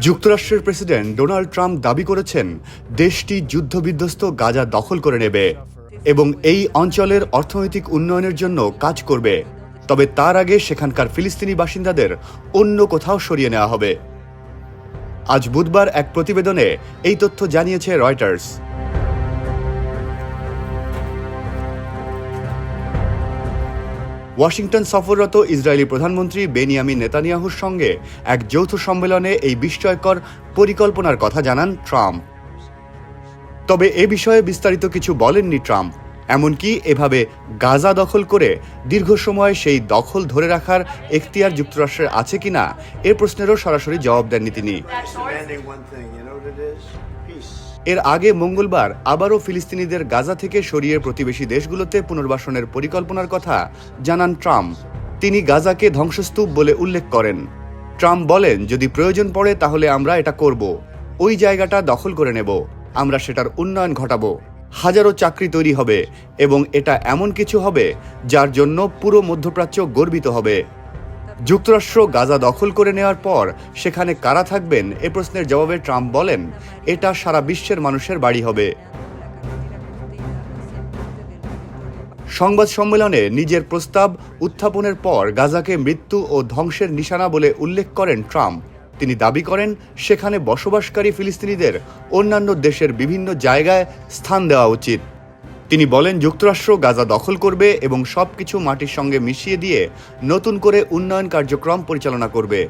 যুক্তরাষ্ট্রের president Donald Trump দাবি করেছেন, দেশটি যুদ্ধবিধ্বস্ত গাজা দখল করে নেবে এবং এই অঞ্চলের অর্থনৈতিক উন্নয়নের জন্য কাজ করবে। তবে তার আগে সেখানকার ফিলিস্তিনি বাসিন্দাদের অন্য কোথাও সরিয়ে নেওয়া হবে। আজ বুধবার এক প্রতিবেদনে এই তথ্য জানিয়েছে রয়টার্স। ওয়াশিংটন সফররত ইসরায়েলি প্রধানমন্ত্রী বেনিয়ামিন নেতানিয়াহুর সঙ্গে এক যৌথ সম্মেলনে এই বিস্ময়কর পরিকল্পনার কথা জানান ট্রাম্প। তবে এ বিষয়ে বিস্তারিত কিছু বলেননি ট্রাম্প। এমনকি এভাবে গাজা দখল করে দীর্ঘ সময় সেই দখল ধরে রাখার এখতিয়ার যুক্তরাষ্ট্রের আছে কিনা এ প্রশ্নেরও সরাসরি জবাব দেননি তিনি. এর আগে মঙ্গলবার আবারও ফিলিস্তিনিদের গাজা থেকে সরিয়ে প্রতিবেশী দেশগুলোতে পুনর্বাসনের পরিকল্পনার কথা জানান ট্রাম্প। তিনি গাজাকে ধ্বংসস্তূপ বলে উল্লেখ করেন। ট্রাম্প বলেন, যদি প্রয়োজন পড়ে তাহলে আমরা এটা করব। ওই জায়গাটা দখল করে নেব। আমরা সেটার উন্নয়ন ঘটাবো। হাজারো চাকরি তৈরি হবে এবং এটা এমন কিছু হবে যার জন্য পুরো মধ্যপ্রাচ্য গর্বিত হবে। যুক্তরাষ্ট্র গাজা দখল করে নেওয়ার পর সেখানে কারা থাকবেন এ প্রশ্নের জবাবে ট্রাম্প বলেন, এটা সারা বিশ্বের মানুষের বাড়ি হবে। সংবাদ সম্মেলনে নিজের প্রস্তাব উত্থাপনের পর গাজাকে মৃত্যু ও ধ্বংসের নিশানা বলে উল্লেখ করেন ট্রাম্প। তিনি দাবি করেন সেখানে বসবাসকারী ফিলিস্তিনিদের অন্যান্য দেশের বিভিন্ন জায়গায় স্থান দেওয়া উচিত। তিনি বলেন, যুক্তরাষ্ট্র গাজা দখল করবে এবং সবকিছু মাটির সঙ্গে মিশিয়ে দিয়ে নতুন করে উন্নয়ন কার্যক্রম পরিচালনা করবে।